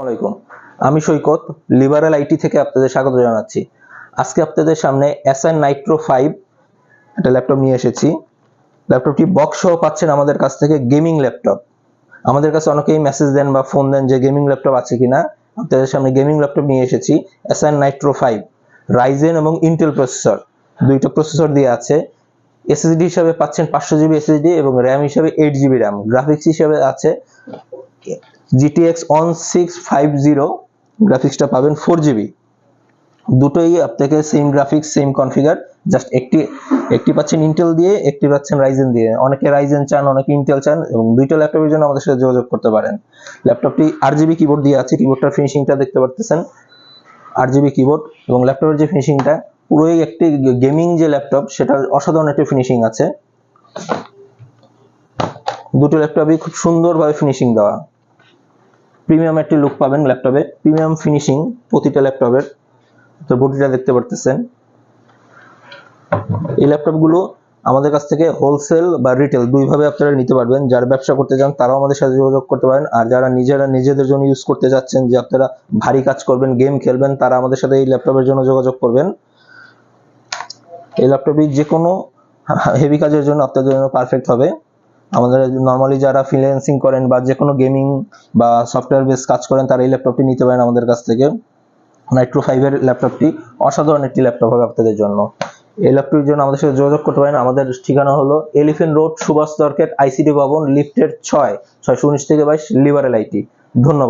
আসসালামাইকুম আমি সৈকত liberal IT থেকে আপনাদের স্বাগত জানাচ্ছি। আজকে আপনাদের সামনে এসএন নাইট্রো ফাইভ একটা ল্যাপটপ নিয়ে এসেছি। ল্যাপটপটি বক্স সহ পাচ্ছেন আমাদের কাছ থেকে গেমিং ল্যাপটপ আমাদের কাছে অনেকেই মেসেজ দেন বা ফোন দেন যে গেমিং ল্যাপটপ আছে কিনা। আপনাদের সামনে গেমিং ল্যাপটপ নিয়ে এসেছি এসএন নাইট্রো ফাইভ রাইজেন এবং ইন্টেল প্রসেসর দুইটা প্রসেসর দিয়ে আছে। এসএসডি হিসাবে পাচ্ছেন পাঁচশো জিবি এসএসডি এবং র্যাম হিসাবে এইট জিবি র্যাম গ্রাফিক্স হিসাবে আছে GTX one six five zero গ্রাফিক্সটা পাবেন ফোর জিবি দুটোই আপনাকে same graphics same configure just একটি একটি পাচ্ছেন ইন্টেল দিয়ে, একটি পাচ্ছেন রাইজেন দিয়ে। অনেকে রাইজেন চান, অনেকে ইন্টেল চান, এবং দুইটা ল্যাপটপের জন্য আমাদের সাথে যোগাযোগ করতে পারেন। ল্যাপটপটি আট জিবি কিবোর্ড দিয়ে আছে কিবোর্ডটার ফিনিশিংটা দেখতে পারতেছেন। আট জিবি কিবোর্ড এবং ল্যাপটপের যে ফিনিশিংটা পুরোই একটি গেমিং যে ল্যাপটপ সেটার অসাধারণ একটি ফিনিশিং আছে। দুটো ল্যাপটপই খুব সুন্দরভাবে ফিনিশিং দেওয়া। প্রিমিয়াম একটি লুক পাবেন ল্যাপটপে প্রিমিয়াম ফিনিশিং প্রতিটা ল্যাপটপের তো বডিটা দেখতে পারতেছেন। এই ল্যাপটপগুলো আমাদের কাছ থেকে হোলসেল বা রিটেল দুইভাবে আপনারা নিতে পারবেন। যারা ব্যবসা করতে চান, তারাও আমাদের সাথে যোগাযোগ করতে পারেন। আর যারা নিজেরা নিজেদের জন্য ইউজ করতে যাচ্ছেন যে আপনারা ভারী কাজ করবেন গেম খেলবেন, তারা আমাদের সাথে এই ল্যাপটপের জন্য যোগাযোগ করবেন। এই ল্যাপটপই যে কোনো হেভি কাজের জন্য আপনাদের জন্য পারফেক্ট হবে। আমাদের নর্মালি যারা ফ্রিল্যান্সিং করেন বা যে কোনো গেমিং বা সফটওয়্যার বেস কাজ করেন, তারা এই ল্যাপটপটি নিতে পারেন আমাদের কাছ থেকে। নাইট্রো ফাইভের ল্যাপটপটি অসাধারণ একটি ল্যাপটপ হবে আপনাদের জন্য। এই ল্যাপটপের জন্য আমাদের সাথে যোগাযোগ করতে পারেন। আমাদের ঠিকানা হলো elephant road Subhash market ICD ভবন লিফটের ছয়, ছয়শো উনিশ থেকে বাইশ লিভারেল আইটি ধন্যবাদ।